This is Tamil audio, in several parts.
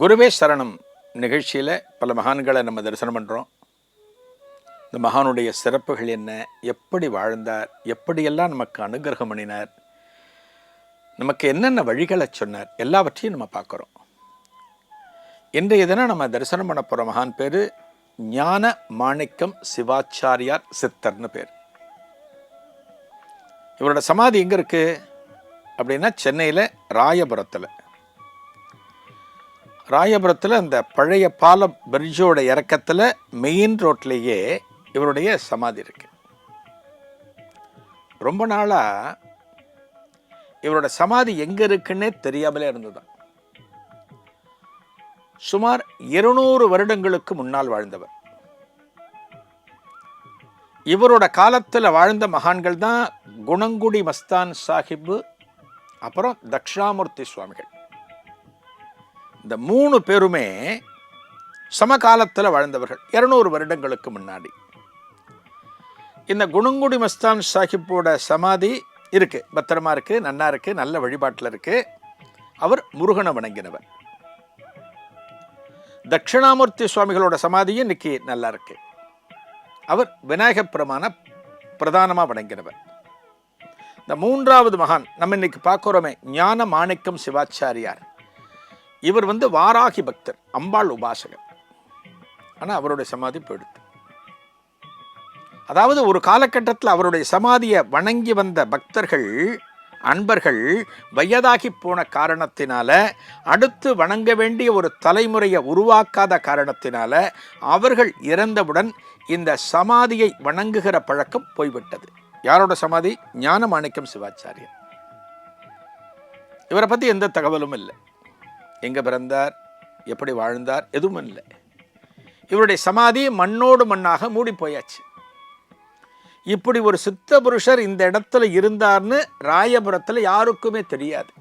குருவே சரணம். நிகழ்ச்சியில் பல மகான்களை நம்ம தரிசனம் பண்ணுறோம் இந்த மகானுடைய சிறப்புகள் என்ன? எப்படி வாழ்ந்தார்? எப்படியெல்லாம் நமக்கு அனுகிரகம் பண்ணினார்? நமக்கு என்னென்ன வழிகளை சொன்னார்? எல்லாவற்றையும் நம்ம பார்க்குறோம். இன்றைய தினம் நம்ம தரிசனம் பண்ண போகிற மகான் பேர் ஞான மாணிக்கம் சிவாச்சாரியார் சித்தர்னு பேர். இவரோட சமாதி எங்கே இருக்குது அப்படின்னா சென்னையில் ராயபுரத்தில். ராயபுரத்தில் அந்த பழைய பாலம் பிரிட்ஜோட இறக்கத்தில் மெயின் ரோட்லேயே இவருடைய சமாதி இருக்கு. ரொம்ப நாளாக இவரோட சமாதி எங்கே இருக்குன்னே தெரியாமலே இருந்ததுதான். சுமார் இருநூறு வருடங்களுக்கு முன்னால் வாழ்ந்தவர். இவரோட காலத்தில் வாழ்ந்த மகான்கள் தான் குணங்குடி மஸ்தான் சாஹிப்பு அப்புறம் தக்ஷாமூர்த்தி சுவாமிகள். இந்த மூணு பேருமே சமகாலத்தில் வாழ்ந்தவர்கள். இருநூறு வருடங்களுக்கு முன்னாடி. இந்த குணங்குடி மஸ்தான் சாஹிப்போட சமாதி இருக்கு. பத்திரமா இருக்கு நன்னா இருக்கு நல்ல வழிபாட்டில் இருக்கு. அவர் முருகனை வணங்கினவர். தட்சிணாமூர்த்தி சுவாமிகளோட சமாதியும் இன்னைக்கு நல்லா இருக்கு. அவர் விநாயகப் பெருமான பிரதானமாக வணங்கினவர். இந்த மூன்றாவது மகான் நம்ம இன்னைக்கு பார்க்குறோமே ஞான மாணிக்கம் சிவாச்சாரியார். இவர் வந்து வாராகி பக்தர் அம்பாள் உபாசகர். ஆனால் அவருடைய சமாதி போயிடுது. அதாவது ஒரு காலகட்டத்தில் அவருடைய சமாதியை வணங்கி வந்த பக்தர்கள் அன்பர்கள் வயதாகி போன காரணத்தினால அடுத்து வணங்க வேண்டிய ஒரு தலைமுறையை உருவாக்காத காரணத்தினால அவர்கள் இறந்தவுடன் இந்த சமாதியை வணங்குகிற பழக்கம் போய்விட்டது. யாரோட சமாதி? ஞான மாணிக்கம் இவரை பற்றி எந்த தகவலும் இல்லை. எங்கே பிறந்தார்? எப்படி வாழ்ந்தார்? எதுவும் இல்லை. இவருடைய சமாதி மண்ணோடு மண்ணாக மூடி போயாச்சு. இப்படி ஒரு சித்த புருஷர் இந்த இடத்துல இருந்தார்னு ராயபுரத்தில் யாருக்குமே தெரியாது.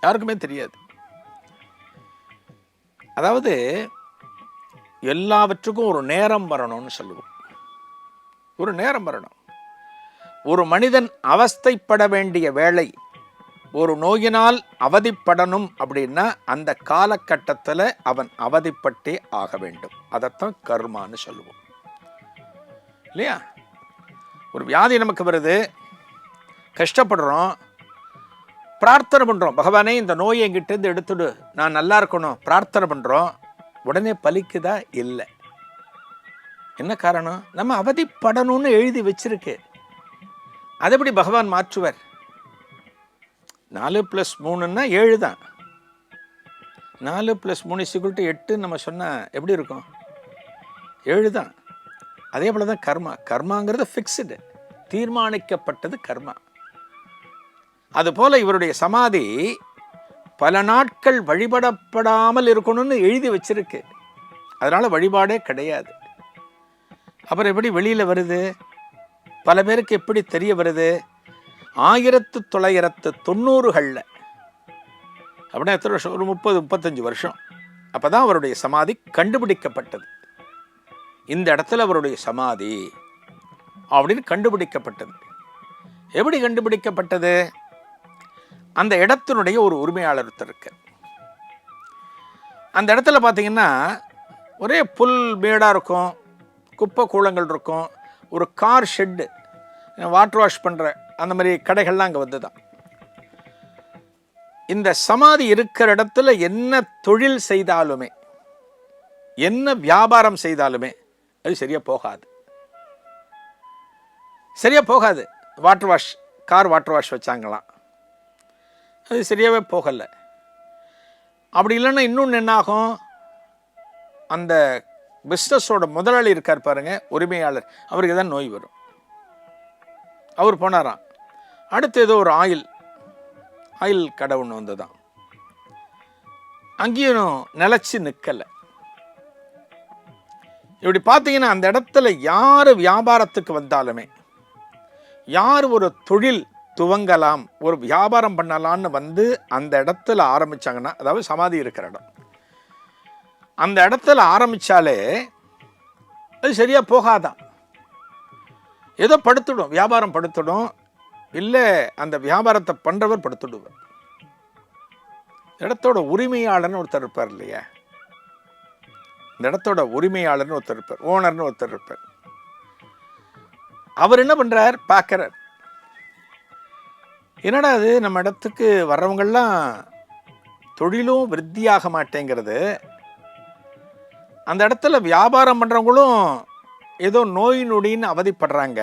யாருக்குமே தெரியாது. அதாவது எல்லாவற்றுக்கும் ஒரு நேரம் வரணும்னு சொல்லுவோம். ஒரு நேரம் வரணும். ஒரு மனிதன் அவஸ்தைப்பட வேண்டிய வேலை ஒரு நோயினால் அவதிப்படணும் அப்படின்னா அந்த காலகட்டத்தில் அவன் அவதிப்பட்டே ஆக வேண்டும். அதைத்தான் கர்மான்னு சொல்லுவோம். இல்லையா? ஒரு வியாதி நமக்கு வருது கஷ்டப்படுறோம் பிரார்த்தனை பண்ணுறோம் பகவானே இந்த நோயை எங்கிட்டேருந்து எடுத்துடு நான் நல்லா இருக்கணும் பிரார்த்தனை பண்ணுறோம் உடனே பலிக்குதா? இல்லை. என்ன காரணம்? நம்ம அவதிப்படணும்னு எழுதி வச்சிருக்கு. அதை எப்படி பகவான் மாற்றுவர்? நாலு ப்ளஸ் மூணுன்னா ஏழு தான். நாலு ப்ளஸ் மூணு சிக்குல்ட்டு எட்டு நம்ம சொன்னால் எப்படி இருக்கும்? ஏழு தான். அதே போல் தான் கர்மா. கர்மாங்கிறது ஃபிக்ஸ்டு தீர்மானிக்கப்பட்டது கர்மா. அதுபோல் இவருடைய சமாதி பல நாட்கள் வழிபடப்படாமல் இருக்கணும்னு எழுதி வச்சிருக்கு. அதனால் வழிபாடே கிடையாது. அப்புறம் எப்படி வெளியில் வருது? பல பேருக்கு எப்படி தெரிய வருது? ஆயிரத்து தொள்ளாயிரத்து தொண்ணூறுகளில். அப்படின்னா எத்தனை வருஷம்? ஒரு முப்பது முப்பத்தஞ்சு வருஷம். அப்போ தான் அவருடைய சமாதி கண்டுபிடிக்கப்பட்டது. இந்த இடத்துல அவருடைய சமாதி அப்படின்னு கண்டுபிடிக்கப்பட்டது. எப்படி கண்டுபிடிக்கப்பட்டது? அந்த இடத்தினுடைய ஒரு உரிமையாளர் இருக்க அந்த இடத்துல பார்த்தீங்கன்னா ஒரே புல் மேடாக இருக்கும் குப்பை கூளங்கள் இருக்கும் ஒரு கார் ஷெட்டு வாட்டர் வாஷ் பண்ணுற அந்த மாதிரி கடைகள்லாம் அங்கே வந்து தான் இந்த சமாதி இருக்கிற இடத்துல என்ன தொழில் செய்தாலுமே என்ன வியாபாரம் செய்தாலுமே அது சரியாக போகாது. சரியாக போகாது. Water wash car water wash வச்சாங்களாம். அது சரியாகவே போகலை. அப்படி இல்லைன்னா இன்னொன்று என்னாகும்? அந்த பிஸ்னஸோட முதலாளி இருக்கார் பாருங்க உரிமையாளர். அவருக்கு தான் நோய் வரும். அவர் போனாராம். அடுத்து ஏதோ ஒரு ஆயில் ஆயில் கடை ஒன்று வந்து தான் அங்கேயும் நிலச்சி நிற்கலை இப்படி பார்த்தீங்கன்னா அந்த இடத்துல யார் வியாபாரத்துக்கு வந்தாலுமே யார் ஒரு தொழில் துவங்கலாம் ஒரு வியாபாரம் பண்ணலான்னு வந்து அந்த இடத்துல ஆரம்பித்தாங்கன்னா அதாவது சமாதி இருக்கிற இடம். அந்த இடத்துல ஆரம்பிச்சாலே அது சரியாக போகாதான் ஏதோ படுத்துடும் வியாபாரம் படுத்துடும் இல்லை அந்த வியாபாரத்தை பண்ணுறவர் படுத்துடுவார். இடத்தோட உரிமையாளர்னு ஒருத்தர் இருப்பார் இல்லையா? இந்த இடத்தோட உரிமையாளர்னு ஒருத்தர் இருப்பார் ஓனர்னு ஒருத்தர் இருப்பார். அவர் என்ன பண்ணுறார் பார்க்குறார். என்னடா அது நம்ம இடத்துக்கு வர்றவங்கெல்லாம் தொழிலும் விருத்தியாக மாட்டேங்கிறது. அந்த இடத்துல வியாபாரம் பண்ணுறவங்களும் ஏதோ நோய் நொடின்னு அவதிப்படுறாங்க.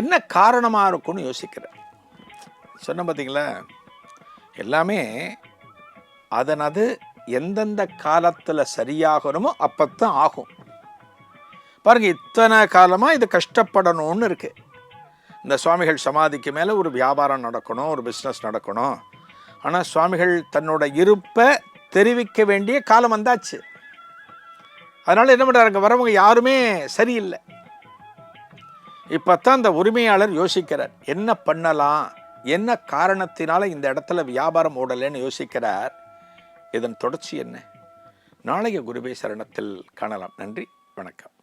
என்ன காரணமாக இருக்கும்னு யோசிக்கிறேன். சொன்ன பார்த்தீங்களா எல்லாமே அதனது எந்தெந்த காலத்தில் சரியாகணுமோ அப்பத்தான் ஆகும். பாருங்க இத்தனை காலமாக இது கஷ்டப்படணும்னு இருக்கு. இந்த சுவாமிகள் சமாதிக்கு மேலே ஒரு வியாபாரம் நடக்கணும் ஒரு பிஸ்னஸ் நடக்கணும். ஆனால் சுவாமிகள் தன்னோட இருப்பை தெரிவிக்க வேண்டிய காலம் வந்தாச்சு. அதனால் என்ன பண்ணுறாங்க வரவங்க யாருமே சரியில்லை. இப்போ தான் இந்த உரிமையாளர் யோசிக்கிறார். என்ன பண்ணலாம்? என்ன காரணத்தினால இந்த இடத்துல வியாபாரம் ஓடலைன்னு யோசிக்கிறார்? இதன் தொடர்ச்சி என்ன? நாளைய குருவே சரணத்தில் காணலாம். நன்றி. வணக்கம்.